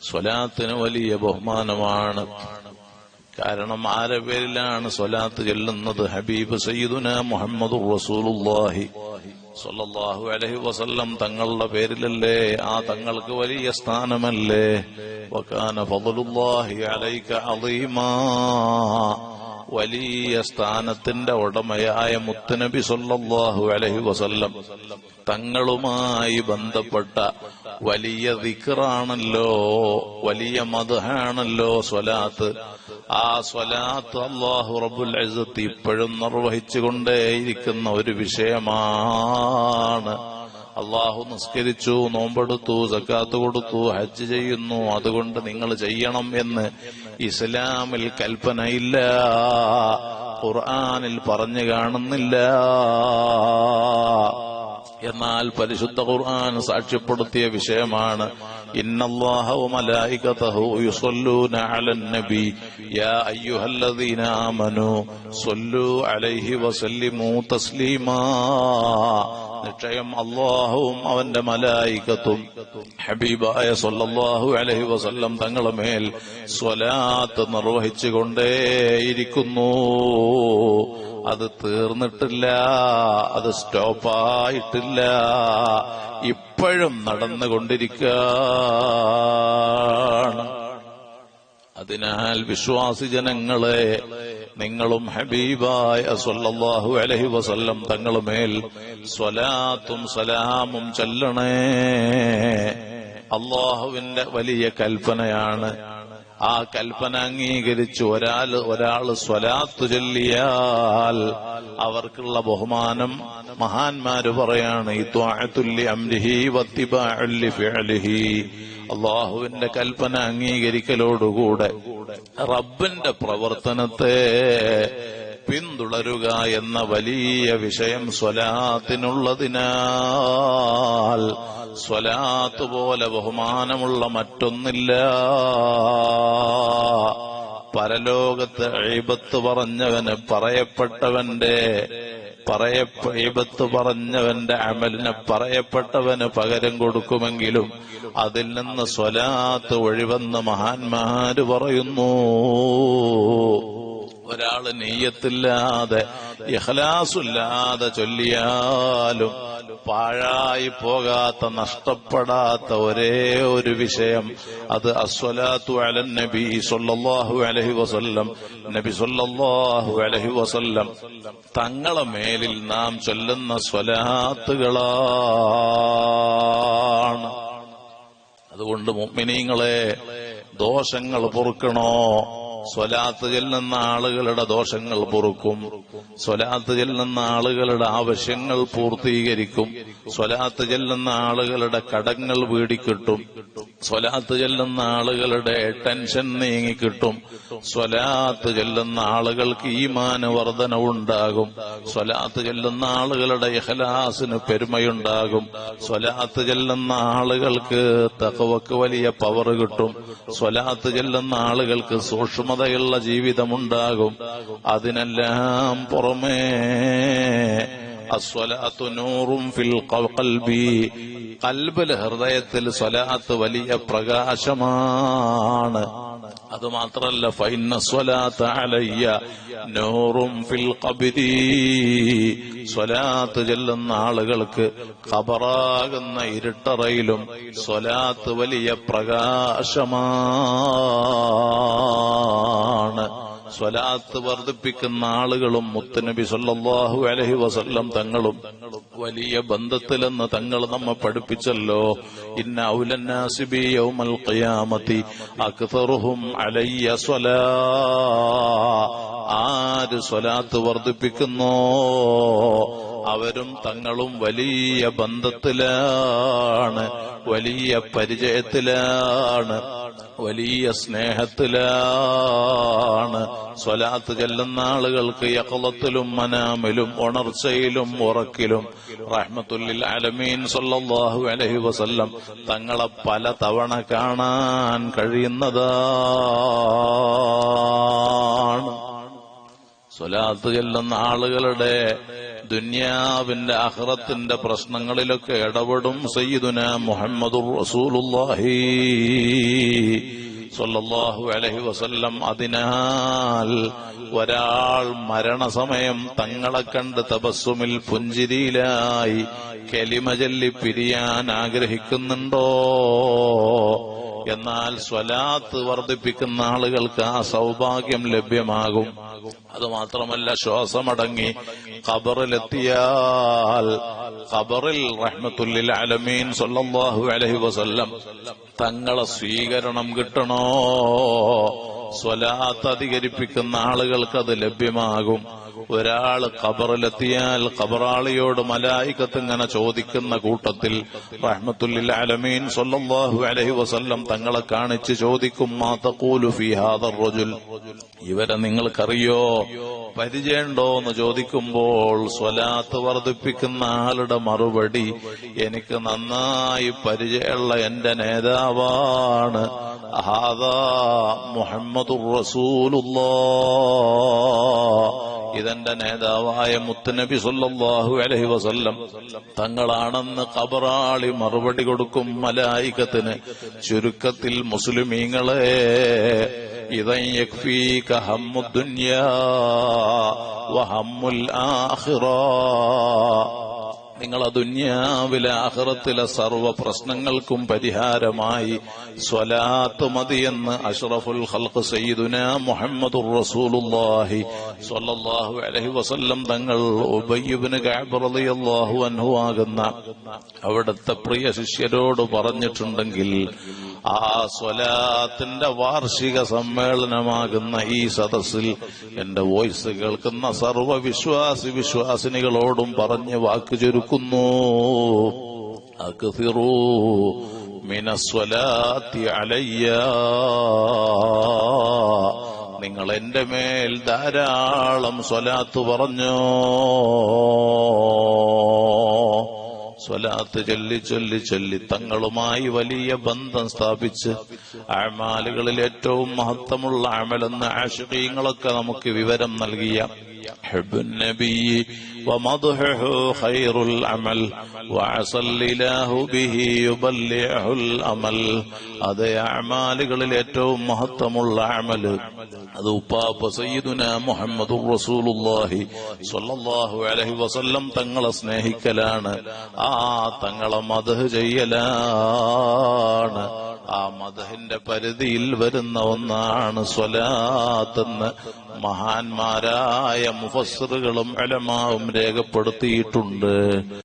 സ്വലാത്തിന് വലിയ ബഹുമാനമാണ്. കാരണം ആരെ പേരിലാണ് സ്വലാത്ത് ചെല്ലുന്നത്? ഹബീബ് സയ്യിദുന മുഹമ്മദ് റസൂലുള്ളാഹി. സ്വല്ലല്ലാഹു അലഹി വസല്ലം തങ്ങളുടെ പേരിലല്ലേ? ആ തങ്ങൾക്ക് വലിയ സ്ഥാനമല്ലേ? വക്കാന ഫضലുല്ലാഹി അലൈക അലീമാ വലിയ സ്ഥാനത്തിന്റെ ഉടമയായ മുത്തുനബി സൊല്ലാഹു അലഹി വസല്ലം തങ്ങളുമായി ബന്ധപ്പെട്ട വലിയ ദിക്റാണല്ലോ വലിയ മദ്ഹാണല്ലോ സ്വലാത്ത്. ആ സ്വലാത്ത് അള്ളാഹു റബുൽ അസത്ത് ഇപ്പോഴും നിർവഹിച്ചുകൊണ്ടേയിരിക്കുന്ന ഒരു വിഷയമാണ്. അള്ളാഹു നിസ്കരിച്ചു നോമ്പെടുത്തു സക്കാത്ത് കൊടുത്തു ഹജ്ജ് ചെയ്യുന്നു. അതുകൊണ്ട് നിങ്ങൾ ചെയ്യണം എന്ന് ഇസ്ലാമിൽ കൽപ്പനയില്ല. ഖുർആാനിൽ പറഞ്ഞു കാണുന്നില്ല. എന്നാൽ പരിശുദ്ധ ഖുർആൻ സാക്ഷ്യപ്പെടുത്തിയ വിഷയമാണ് ഇന്നല്ലാഹ നിശ്ചയം അള്ളാഹുവും അവന്റെ മലായിക്കത്തും ഹബീബായ സൊല്ലാഹു അലഹി വസല്ലം തങ്ങളെ മേൽ സ്വലാത്ത് നിർവഹിച്ചുകൊണ്ടേയിരിക്കുന്നു. അത് തീർന്നിട്ടില്ല അത് സ്റ്റോപ്പായിട്ടില്ല. ഇപ്പോഴും നടന്നുകൊണ്ടിരിക്കുകയാണ്. അതിനാൽ വിശ്വാസി ജനങ്ങളെ നിങ്ങളും ഹബീബായ സല്ലല്ലാഹു അലൈഹി വസല്ലം തങ്ങളുമേൽ സ്വലാത്തും സലാമും ചൊല്ലണേ. അള്ളാഹുവിന്റെ വലിയ കൽപ്പനയാണ് ആ കൽപ്പന അംഗീകരിച്ച് ഒരാൾ ഒരാൾ സ്വലാത്ത് ചൊല്ലിയാൽ അവർക്കുള്ള ബഹുമാനം മഹാന്മാര് പറയാണ് അള്ളാഹുവിന്റെ കൽപ്പന അംഗീകരിക്കലോടുകൂടെ റബ്ബിന്റെ പ്രവർത്തനത്തെ പിന്തുടരുക എന്ന വലിയ വിഷയം സ്വലാത്തിനുള്ളതിനാൽ സ്വലാത്ത് പോലെ ബഹുമാനമുള്ള മറ്റൊന്നില്ല. പരലോകത്ത് എഴുപത്ത് പറഞ്ഞവന് പറയപ്പെട്ടവന്റെ പറയപ്പെയ്പത്ത് പറഞ്ഞവന്റെ അമലിന് പറയപ്പെട്ടവന് പകരം കൊടുക്കുമെങ്കിലും അതിൽ നിന്ന് സ്വലാത്ത് ഒഴിവെന്ന് മഹാന്മാര് പറയുന്നു. ഒരാൾ നെയ്യത്തില്ലാതെ ഇഹ്ലാസില്ലാതെ ചൊല്ലിയാലും പാഴായി പോകാത്ത നഷ്ടപ്പെടാത്ത ഒരേ ഒരു വിഷയം. അത് അസ്വലാത്തു അലൻ നബി സൊല്ലാഹു അലഹി വസല്ലം. നബി സൊല്ലാഹു അലഹി വസല്ലം തങ്ങളെ മേലിൽ നാം ചൊല്ലുന്ന സ്വലാത്തുകളാണ്. അതുകൊണ്ട് മുഅ്മിനീങ്ങളെ ദോഷങ്ങൾ പൊറുക്കണോ? സ്വലാത്ത് ചെല്ലുന്ന ആളുകളുടെ ദോഷങ്ങൾ പൊറുക്കും. സ്വലാത്ത് ചെല്ലുന്ന ആളുകളുടെ ആവശ്യങ്ങൾ പൂർത്തീകരിക്കും. സ്വലാത്ത് ചെല്ലുന്ന ആളുകളുടെ കടങ്ങൾ വീടിക്കിട്ടും. സ്വലാത്ത് ചെല്ലുന്ന ആളുകളുടെ ടെൻഷൻ നീങ്ങിക്കിട്ടും. സ്വലാത്ത് ചെല്ലുന്ന ആളുകൾക്ക് ഈമാന് വർധനവുണ്ടാകും. സ്വലാത്ത് ചെല്ലുന്ന ആളുകളുടെ ഇഹലാസിന് പെരുമയുണ്ടാകും. സ്വലാത്ത് ചെല്ലുന്ന ആളുകൾക്ക് തകവക്ക് വലിയ പവർ കിട്ടും. സ്വലാത്ത് ചെല്ലുന്ന ആളുകൾക്ക് സൂക്ഷ്മതയുള്ള ജീവിതമുണ്ടാകും. അതിനെല്ലാം പുറമേ കൽബിൽ ഹൃദയത്തിൽ സ്വലാത്ത് വലിയ പ്രകാശമാണ്. അത് മാത്രല്ല ഫൈന സ്വലാത്ത് അലയ്യ നൂറും ഫിൽ കബിരി സ്വലാത്ത് ചെല്ലുന്ന ആളുകൾക്ക് ഖബറാകുന്ന ഇരുട്ടറയിലും സ്വലാത്ത് വലിയ പ്രകാശമാണ്. സ്വലാത്ത് വർദ്ധിപ്പിക്കുന്ന ആളുകളും മുത്തനബി സല്ലാഹു അലഹി വസല്ലം തങ്ങളും വലിയ ബന്ധത്തിലെന്ന് തങ്ങൾ നമ്മെ പഠിപ്പിച്ചല്ലോ. ഇന്ന ഔലന്നാസിബി യൗമൽ ഖിയാമത്തി അക്തറുഹും അലയ്യ സ്വലാ. ആര് സ്വലാത്ത് വർദ്ധിപ്പിക്കുന്നോ അവരും തങ്ങളും വലിയ ബന്ധത്തിലാണ് വലിയ പരിചയത്തിലാണ് വലിയ സ്നേഹത്തിലാണ്. സ്വലാത്ത് ചെല്ലുന്ന ആളുകൾക്ക് യക്കളത്തിലും മനാമിലും ഉണർച്ചയിലും ഉറക്കിലും റഹ്മത്തുല്ലിൽ അലമീൻ സൊല്ലാഹു അലഹി വസല്ലം തങ്ങളെ പല തവണ കാണാൻ കഴിയുന്നതാണ്. സ്വലാത്ത് ചെല്ലുന്ന ആളുകളുടെ ദുന്യാവിന്റെ അഹ്റത്തിന്റെ പ്രശ്നങ്ങളിലൊക്കെ ഇടപെടും സയ്യിദുന മുഹമ്മദുർ റസൂലുള്ളാഹി സല്ലല്ലാഹു അലൈഹി വസല്ലം. അതിനാൽ ഒരാൾ മരണസമയം തങ്ങളെ കണ്ട് തപസ്സുമിൽ പുഞ്ചിരിയിലായി കലിമ ചൊല്ലി പിരിയാൻ ആഗ്രഹിക്കുന്നുണ്ടോ? എന്നാൽ സ്വലാത്ത് വർദ്ധിപ്പിക്കുന്ന ആളുകൾക്ക് ആ സൗഭാഗ്യം ലഭ്യമാകും. അതുമാത്രമല്ല ശ്വാസമടങ്ങി ഖബറിലെത്തിയാൽ ഖബറിൽ റഹ്മത്തുല്ലിൽ അലമീൻ സൊല്ലാഹു അലൈഹി വസല്ലം തങ്ങളെ സ്വീകരണം കിട്ടണോ? സ്വലാത്ത് അധികരിപ്പിക്കുന്ന ആളുകൾക്ക് അത് ലഭ്യമാകും. ഒരാൾ ഖബറിലെത്തിയാൽ ഖബറാളിയോട് മലായിക്കത്ത് ഇങ്ങനെ ചോദിക്കുന്ന കൂട്ടത്തിൽ റഹ്മത്തുല്ലിൽ അലമീൻ അലഹി അലൈഹി വസല്ലം തങ്ങളെ കാണിച്ച് ചോദിക്കും മാ ഫിഹാദർ റജുൽ? ഇവരെ നിങ്ങൾക്കറിയോ? പരിചയമുണ്ടോ എന്ന് ചോദിക്കുമ്പോൾ സ്വലാത്ത് വർദ്ധിപ്പിക്കുന്ന ആളുടെ മറുപടി എനിക്ക് നന്നായി പരിചയമുള്ള എന്റെ നേതാവാണ് ഹാദാ മുഹമ്മദുർ റസൂലുള്ളാ. ഇതെന്റെ നേതാവായ മുത്തുനബി സുല്ലാഹു അലഹി വസല്ലം തങ്ങളാണെന്ന് കബറാളി മറുപടി കൊടുക്കും മലായികത്തിന് ചുരുക്കത്തിൽ മുസ്ലിമീങ്ങളെ ഇതൻ നിങ്ങളെ ദുന്യാവിലെ ആഹ്റത്തിലെ സർവ പ്രശ്നങ്ങൾക്കും പരിഹാരമായി സ്വലാത്ത് മതിയെന്ന് അഷ്റഫുൽ ഖൽഖ് സയ്യിദുന മുഹമ്മദുർ റസൂലുള്ളാഹി സ്വല്ലല്ലാഹു അലൈഹി വസല്ലം തങ്ങൾ ഉബയ്യിബ്നു റളിയല്ലാഹു അൻഹു ആകുന്ന അവിടുത്തെ പ്രിയ ശിഷ്യരോട് പറഞ്ഞിട്ടുണ്ടെങ്കിൽ ആ സ്വലാത്തിന്റെ വാർഷിക സമ്മേളനമാകുന്ന ഈ സദസ്സിൽ എന്റെ വോയിസ് കേൾക്കുന്ന സർവ വിശ്വാസി വിശ്വാസിനികളോടും പറഞ്ഞ് വാക്ക് ചുരുക്കുന്നു അക്സിറൂ മിനസ്വലാത്തി അലയ്യ നിങ്ങൾ എന്റെ മേൽ ധാരാളം സ്വലാത്ത് പറഞ്ഞു. സ്വലാത്ത് ചൊല്ലി ചൊല്ലി ചൊല്ലി തങ്ങളുമായി വലിയ ബന്ധം സ്ഥാപിച്ച് അമാലുകളിൽ ഏറ്റവും മഹത്വമുള്ള അമലെന്ന് ആശുഖീങ്ങളൊക്കെ നമുക്ക് വിവരം നൽകിയ حب النبي ومضحه خير العمل وعسى الإله به يبلعه الأمل അതേ അമാലുകളിൽ ഏറ്റവും മഹത്വമുള്ള അമല് അത് ഉപ്പാപ്പ സയ്യിദുന മുഹമ്മദ് റസൂലുള്ളാഹി സ്വല്ലല്ലാഹു അലൈഹി വസല്ലം തങ്ങളെ സ്നേഹിക്കലാണ് ആ തങ്ങളെ മദഹ് ചെയ്യലാണ് ആ മതഹിന്റെ പരിധിയിൽ വരുന്ന ഒന്നാണ് സ്വലാത്തെന്ന് മഹാന്മാരായ മുഫസറുകളും അലമാവും രേഖപ്പെടുത്തിയിട്ടുണ്ട്.